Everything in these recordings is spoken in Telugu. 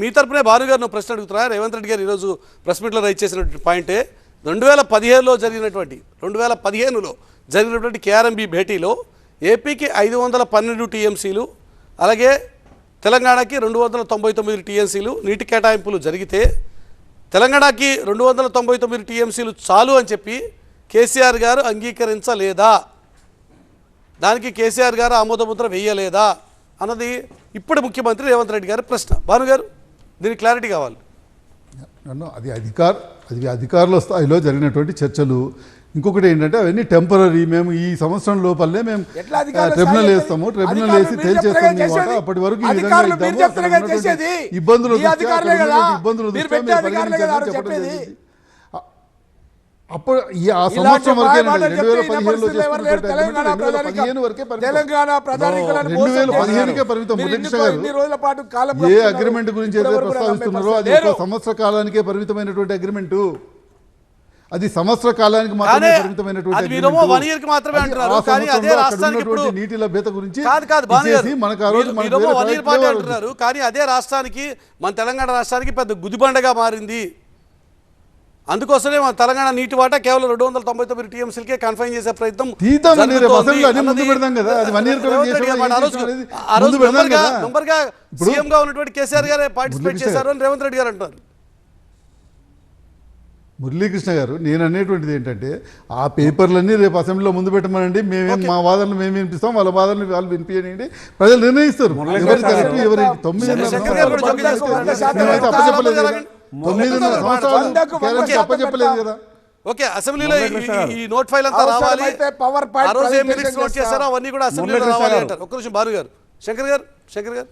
మీ తరపునే భాను గారు ప్రశ్న అడుగుతున్నా రేవంత్ రెడ్డి గారు ఈరోజు ప్రెస్ మీట్లో రైజ్ చేసినటువంటి పాయింటే రెండు వేల పదిహేనులో జరిగినటువంటి రెండు వేల పదిహేనులో జరిగినటువంటి కేఆర్ఎంబి భేటీలో ఏపీకి ఐదు వందల పన్నెండు టీఎంసీలు అలాగే తెలంగాణకి రెండు వందల తొంభై తొమ్మిది టీఎంసీలు నీటి కేటాయింపులు జరిగితే తెలంగాణకి రెండు వందల తొంభై తొమ్మిది టీఎంసీలు చాలు అని చెప్పి కేసీఆర్ గారు అంగీకరించలేదా? దానికి కేసీఆర్ గారు ఆమోదముద్ర వేయలేదా? అన్నది ఇప్పుడు ముఖ్యమంత్రి రేవంత్ రెడ్డి గారి ప్రశ్న. భానుగారు దీనికి క్లారిటీ కావాలి. నన్ను అది అధికార అది అధికారుల స్థాయిలో జరిగినటువంటి చర్చలు. ఇంకొకటి ఏంటంటే అవన్నీ టెంపరీ మేము ఈ సంవత్సరం లోపలనే మేము ట్రిబ్యునల్ వేస్తాము? ట్రిబ్యునల్ వేసి మీరు తేల్చేస్తాం చెప్తారుగా మీ మాట చేసేది. అప్పటి వరకు ఈ విధంగా. ఇబ్బందులు ఈ అధికారులే కదా. ఇబ్బందులు పరిగణించాలని చెప్పడం లేరు. తెలంగాణ పదిహేను వరకే పరిమితం. తెలంగాణ రెండు వేల చేశారు. పదిహేనుకే పరిమితం ఏ. అగ్రిమెంట్ గురించి కూడా ప్రస్తావిస్తున్నారో అది. సంవత్సర కాలానికే పరిమితమైనటువంటి అగ్రిమెంట్ అది సంవత్సర కాలానికి మాత్రమే పరిమితమైనటువంటి మాత్రమే అంటున్నారు. ఆ కానీ అదే రాష్ట్రానికి ఇప్పుడు- నీటి లభ్యత గురించి కాదు కాదు మనకు ఆ రోజు. అంటున్నారు కానీ అదే రాష్ట్రానికి మన తెలంగాణ రాష్ట్రానికి పెద్ద గుదిబండగా మారింది అందుకోసమే మన తెలంగాణ నీటి వాటా కేవలం రెండు వందల తొంభై తొమ్మిది టీఎంసీలకే కన్ఫైన్ చేసే ప్రయత్నం మెంబర్గా సీఎం గా ఉన్నటువంటి కేసీఆర్ గారే పార్టిసిపేట్ మురళీకృష్ణ చేశారు అని రేవంత్ రెడ్డి గారు అంటారు మురళీకృష్ణ గారు నేను అనేటువంటిది ఏంటంటే ఆ పేపర్లన్నీ రేపు అసెంబ్లీలో ముందు పెట్టమనండి. మేమేం మా వాదనలు మేము వినిపిస్తాం వాళ్ళ వాదనలు వాళ్ళు వినిపించండి ప్రజలు నిర్ణయిస్తారు. ఎవరి కరెక్ట్ ఎవరి తొమ్మిది కదా. ఓకే అసెంబ్లీలో ఈ- నోట్ ఫైల్ అంతా రావాలి. పవర్ పాయింట్ ఆ రోజు ఏం presentation మినిట్స్ నోట్. చేశారో అవన్నీ కూడా అసెంబ్లీలో రావాలి. అంటారు. ఒక్క నిమిషం బాలు గారు. శంకర్ గారు శంకర్ గారు.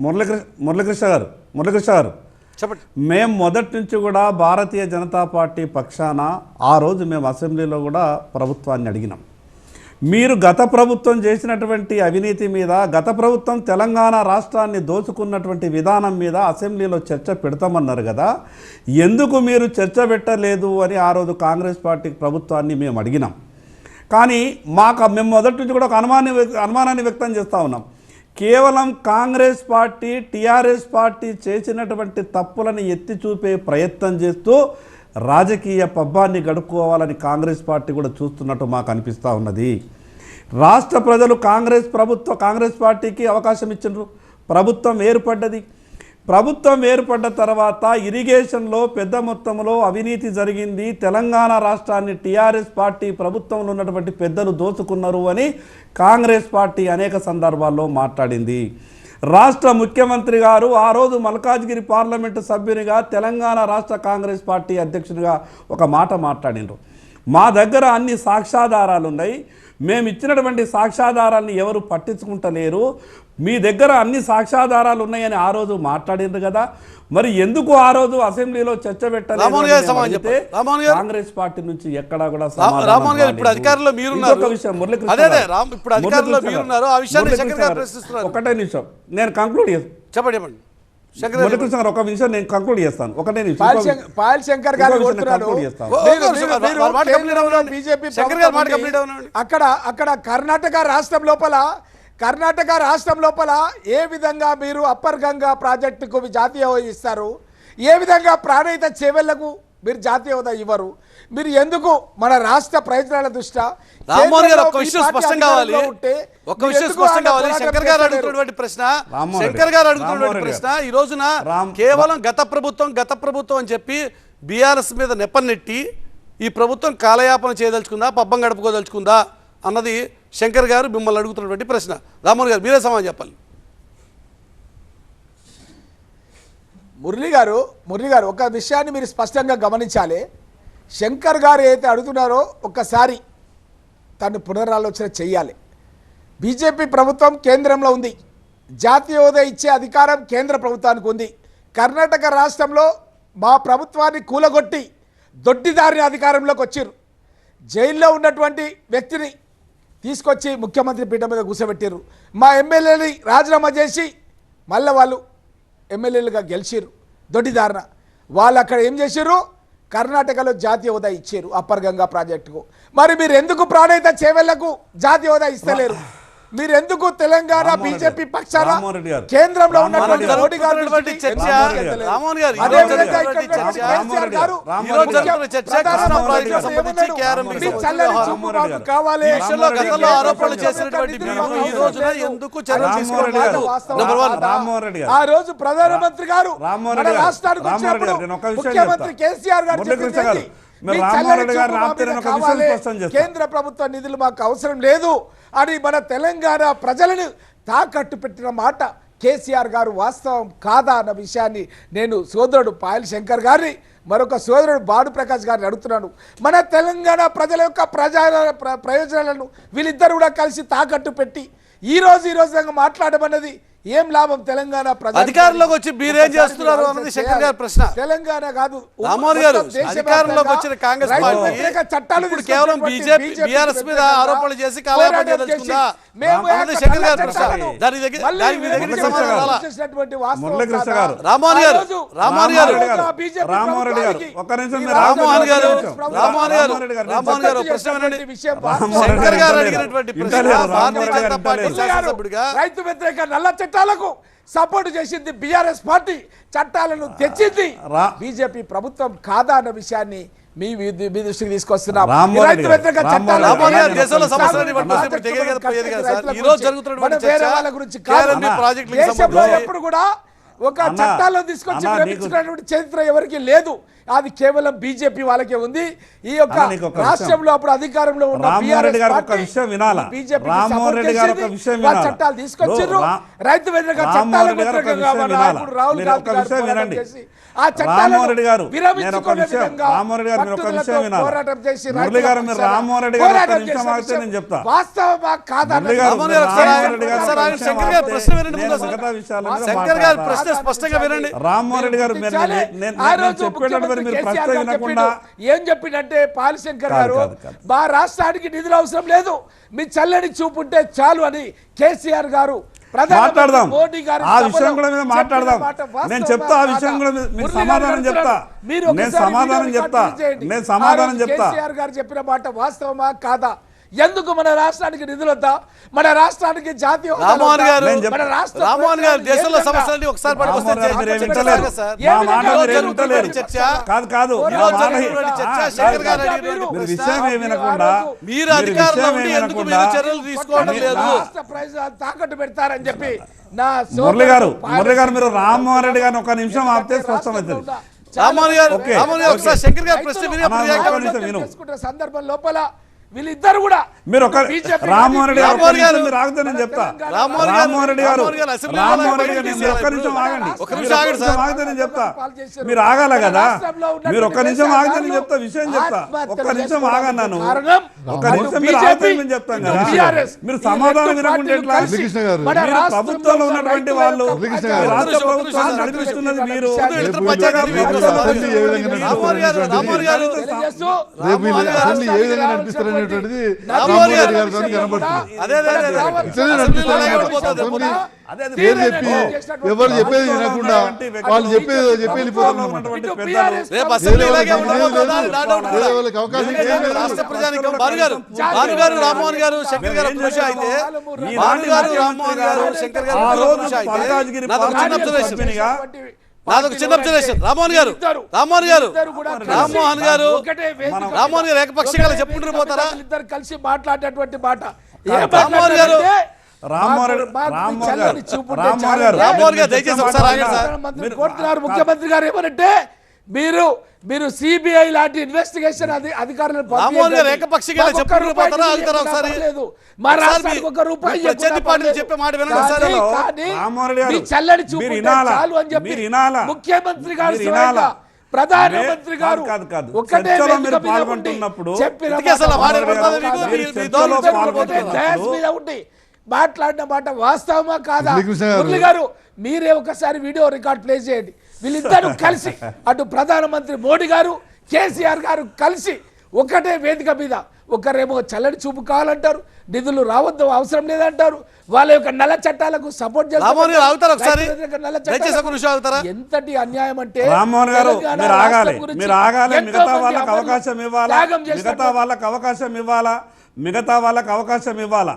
మురళీకృష్ణ మురళీకృష్ణ గారు మురళీకృష్ణ గారు. చెప్పండి. మేము మొదటి నుంచి కూడా భారతీయ జనతా పార్టీ పక్షాన ఆ రోజు మేము అసెంబ్లీలో కూడా ప్రభుత్వాన్ని అడిగినాం. మీరు గత ప్రభుత్వం చేసినటువంటి అవినీతి మీద గత ప్రభుత్వం తెలంగాణ రాష్ట్రాన్ని దోచుకున్నటువంటి విధానం మీద అసెంబ్లీలో చర్చ పెడతామన్నారు కదా. ఎందుకు మీరు చర్చ పెట్టలేదు అని ఆ రోజు కాంగ్రెస్ పార్టీ ప్రభుత్వాన్ని మేము అడిగినాం. కానీ మాకు మేము మొదటి నుంచి కూడా ఒక అనుమాని అనుమానాన్ని వ్యక్తం చేస్తూ ఉన్నాం. కేవలం కాంగ్రెస్ పార్టీ టీఆర్ఎస్ పార్టీ చేసినటువంటి తప్పులను ఎత్తి చూపే ప్రయత్నం చేస్తూ రాజకీయ పబ్బాన్ని గడుపుకోవాలని కాంగ్రెస్ పార్టీ కూడా చూస్తున్నట్టు మాకు అనిపిస్తూ ఉన్నది. రాష్ట్ర ప్రజలు కాంగ్రెస్ ప్రభుత్వ కాంగ్రెస్ పార్టీకి అవకాశం ఇచ్చిండ్రు. ప్రభుత్వం ఏర్పడ్డది. ప్రభుత్వం ఏర్పడ్డ తర్వాత ఇరిగేషన్లో పెద్ద మొత్తంలో అవినీతి జరిగింది. తెలంగాణ రాష్ట్రాన్ని టీఆర్ఎస్ పార్టీ ప్రభుత్వంలో ఉన్నటువంటి పెద్దలు దోచుకున్నారు అని కాంగ్రెస్ పార్టీ అనేక సందర్భాల్లో మాట్లాడింది. రాష్ట్ర ముఖ్యమంత్రి గారు ఆ రోజు మల్కాజ్గిరి పార్లమెంటు సభ్యునిగా తెలంగాణ రాష్ట్ర కాంగ్రెస్ పార్టీ అధ్యక్షునిగా ఒక మాట మాట్లాడినారు. మా దగ్గర అన్ని సాక్ష్యాధారాలు ఉన్నాయి మేము ఇచ్చినటువంటి సాక్ష్యాధారాలను ఎవరు పట్టించుకుంటలేరు. మీ దగ్గర అన్ని సాక్ష్యాధారాలు ఉన్నాయని ఆ రోజు మాట్లాడిండ్రు కదా మరి ఎందుకు ఆ రోజు అసెంబ్లీలో చర్చ గారు. కాంగ్రెస్ పార్టీ నుంచి ఎక్కడా కూడా గారు ఇప్పుడు. అధికారంలో మీరున్నారు విషయం ఇప్పుడు అధికారంలో మీరున్నారు. ఆ విషయాన్ని ఒకటే నిమిషం నేను కంక్లూడ్ చేస్తాను చెప్పండి చెప్పండి శంకర్ గారు చెప్పండి. మురళీకృష్ణ ఒక విషయం నేను కంక్లూడ్ చేస్తాను ఒకటే పాయల్ శంకర్- గారు. బీజేపీ. అక్కడ అక్కడ కర్ణాటక రాష్ట్రం లోపల కర్ణాటక రాష్ట్రం లోపల ఏ విధంగా మీరు అప్పర్ గంగా ప్రాజెక్టుకు జాతీయ హోదా ఇస్తారు ఏ విధంగా ప్రాణహిత చేవెళ్ళకు మీరు జాతీయ హోదా ఇవ్వరు మీరు ఎందుకు మన రాష్ట్ర ప్రయోజనాల దృష్ట్యా కేంద్రంలో విషయం స్పష్టం కావాలి శంకర్ గారు? అడుగుతున్నటువంటి ప్రశ్న శంకర్. గారు అడుగుతున్నటువంటి ప్రశ్న. ఈ రోజున కేవలం గత ప్రభుత్వం గత ప్రభుత్వం అని చెప్పి బీఆర్ఎస్ మీద నెప్పనెట్టి ఈ ప్రభుత్వం కాలయాపన చేయదలుచుకుందా పబ్బం గడుపుకోదలుచుకుందా అన్నది శంకర్ గారు మిమ్మల్ని అడుగుతున్నటువంటి ప్రశ్న. రామన్ గారు మీరే సమాధానం చెప్పాలి. మురళి గారు మురళి గారు ఒక విషయాన్ని మీరు స్పష్టంగా గమనించాలి. శంకర్ గారు ఏదైతే అడుగుతున్నారో ఒక్కసారి తను పునరాలోచన చేయాలి బీజేపీ ప్రభుత్వం కేంద్రంలో ఉంది. జాతీయ హోదా ఇచ్చే అధికారం కేంద్ర ప్రభుత్వానికి ఉంది. కర్ణాటక రాష్ట్రంలో మా ప్రభుత్వాన్ని కూలగొట్టి దొడ్డిదారిని అధికారంలోకి వచ్చిర్రు. జైల్లో ఉన్నటువంటి వ్యక్తిని తీసుకొచ్చి ముఖ్యమంత్రి పీఠం మీద కూర్చోబెట్టారు మా ఎమ్మెల్యేని రాజీనామా చేసి మళ్ళీ వాళ్ళు ఎమ్మెల్యేలుగా గెలిచిర్రు. దొడ్డిదారణ వాళ్ళు అక్కడ ఏం చేసిర్రు? కర్ణాటకలో జాతీయ హోదా ఇచ్చారు అప్పర్ గంగా ప్రాజెక్టుకు. మరి మీరు ఎందుకు ప్రాణయిత చేవెళ్ళకు జాతీయ హోదా ఇస్తలేరు? మీరు ఎందుకు తెలంగాణ బీజేపీ పక్షాన కేంద్రంలో ఉన్నటువంటి ఆరోపణలు చేసినటువంటి ఈ రోజున ఎందుకు చర్యలు ఆ రోజు ప్రధానమంత్రి గారు రాష్ట్రానికి ముఖ్యమంత్రి కేసీఆర్ గారు కేంద్ర ప్రభుత్వ నిధులు మాకు అవసరం లేదు అని మన తెలంగాణ ప్రజలను తాకట్టు పెట్టిన మాట కేసీఆర్ గారు వాస్తవం కాదా అన్న విషయాన్ని నేను సోదరుడు పాయల్ శంకర్ గారిని మరొక సోదరుడు బాడు ప్రకాష్ గారిని అడుగుతున్నాను. మన తెలంగాణ ప్రజల యొక్క ప్రజా ప్రయోజనాలను వీళ్ళిద్దరు కూడా కలిసి తాకట్టు పెట్టి ఈరోజు ఈరోజు మాట్లాడమన్నది ఏం లాభం తెలంగాణ అధికారంలోకి వచ్చి మీరేం చేస్తున్నారు అన్నది శంకర్ గారి ప్రశ్న. తెలంగాణ కాదు రామోద్ గారు అధికారంలోకి వచ్చిన కాంగ్రెస్ పార్టీ చట్టాలు కేవలం బీజేపీ బీఆర్ఎస్ మీద ఆరోపణలు చేసి కాలం రైతు వ్యతిరేక నల్ల చట్టాలకు సపోర్ట్ చేసింది బిఆర్ఎస్ పార్టీ. చట్టాలను తెచ్చింది బిజెపి ప్రభుత్వం కాదా అన్న విషయాన్ని మీ మీ దృష్టికి తీసుకొస్తున్నాం రైతు కూడా ఒక చట్టాల్లో తీసుకొచ్చి ప్రేమించుకున్నటువంటి చరిత్ర ఎవరికి లేదు. అది కేవలం బీజేపీ వాళ్ళకే ఉంది. ఈ యొక్క రాష్ట్రంలో అప్పుడు అధికారంలో ఉన్న చట్టాలు తీసుకొచ్చారు రైతు వ్యతిరేక వ్యతిరేకంగా గారు గారు స్పష్టంగా వినండి. రామ్మోహన్ రెడ్డి గారు ఏం చెప్పిందంటే పాలశంకర్ గారు మా రాష్ట్రానికి నిధులు అవసరం లేదు. మీ చల్లని చూపుంటే చాలు అని కేసీఆర్ గారు మాట్లాడదాం. ఆ విషయం కూడా మీద మాట్లాడదాం. నేను చెప్తా విషయం కూడా మీరు సమాధానం చెప్తా. నేను సమాధానం చెప్తా. సమాధానం చెప్తా. గారు చెప్పిన మాట వాస్తవమా కాదా? ఎందుకు మన రాష్ట్రానికి నిధులొద్దా? మన రాష్ట్రానికి జాతీయ రామోహన్ గారు మన రాష్ట్ర రామోహన్ గారు దేశంలో ఒకసారి కాదు కాదు. విషయం ఏమినకుండా మీరు అధికారంలో ఉండి ఎందుకు మీరు చర్యలు తీసుకోవడం లేదు? ప్రైజ్ తాకట్టు పెడతారని చెప్పి నా మురళి గారు మురళి గారు మీరు రామ్మోహన్ రెడ్డి గారిని ఒక నిమిషం ఆపితే స్పష్టమవుతుంది. రామోహన్ గారు రామోహన్ గారు ఒకసారి శంకర్ గారు ప్రశ్న సందర్భం లోపల వీళ్ళిద్దరు కూడా మీరు ఒక రామ్మోహన్ రెడ్డి గారు. మీరు ఆగుతారని చెప్తా. రామ్మోహన్ రెడ్డి గారు రామ్మోహన్ రెడ్డి గారు ఒక్క నిమిషం ఆగండి. ఒక నిమిషం ఆగండి చెప్తా. మీరు ఆగాల కదా? మీరు ఒక్క నిమిషం ఆగుతారని చెప్తా విషయం చెప్తా. ఒక్క నిమిషం ఆగన్నాను ఒక నిమిషం మీరు ఆగుతారని చెప్తాను కదా? మీరు సమాధానం వినకుంటే ఎట్లా? మీరు ప్రభుత్వంలో ఉన్నటువంటి వాళ్ళు రాష్ట్ర ప్రభుత్వాన్ని నడిపిస్తున్నది మీరు. రేపు ఏ విధంగా నడిపిస్తారని అనేటువంటిది కనబడుతుంది. పేరు చెప్పి ఎవరు చెప్పేది వినకుండా వాళ్ళు చెప్పేది చెప్పి వెళ్ళిపోతున్నారు గారు శంకర్ గారు కృషి అయితే రామ్మోహన్ గారు శంకర్ గారు నాదొక చిన్న అబ్జర్వేషన్. రామ్మోహన్ గారు రామ్మోహన్ గారు రామ్మోహన్ గారు రామ్మోహన్ గారు ఏకపక్షంగా చెప్పుకుంటూ పోతారా? ఇద్దరు కలిసి మాట్లాడేటువంటి మాట. రామ్మోహన్ గారు రామ్మోహన్ గారు దయచేసి ఒకసారి కోరుతున్నారు ముఖ్యమంత్రి గారు ఏమనంటే మీరు మీరు సిబిఐ లాంటి ఇన్వెస్టిగేషన్ అది అధికారులు మా ఒక రూపాయి అని చెప్పి ముఖ్యమంత్రి గారు ప్రధానమంత్రి గారు ఒకటే పాల్గొంటున్నప్పుడు మాట్లాడిన మాట వాస్తవమా కాదా? గారు మీరే ఒకసారి వీడియో రికార్డ్ ప్లే చేయండి. వీళ్ళిద్దరూ కలిసి అటు ప్రధానమంత్రి మోడీ గారు కేసీఆర్ గారు కలిసి ఒక్కటే వేదిక మీద ఒకరేమో చల్లటి చూపు కావాలంటారు నిధులు రావద్దు అవసరం లేదంటారు వాళ్ళ యొక్క నల్ల చట్టాలకు సపోర్ట్ చేస్తారు. ఎంతటి అన్యాయం అంటే గారు మిగతా అవకాశం ఇవ్వాలా? అవకాశం ఇవ్వాలా? మిగతా వాళ్ళకి అవకాశం ఇవ్వాలా?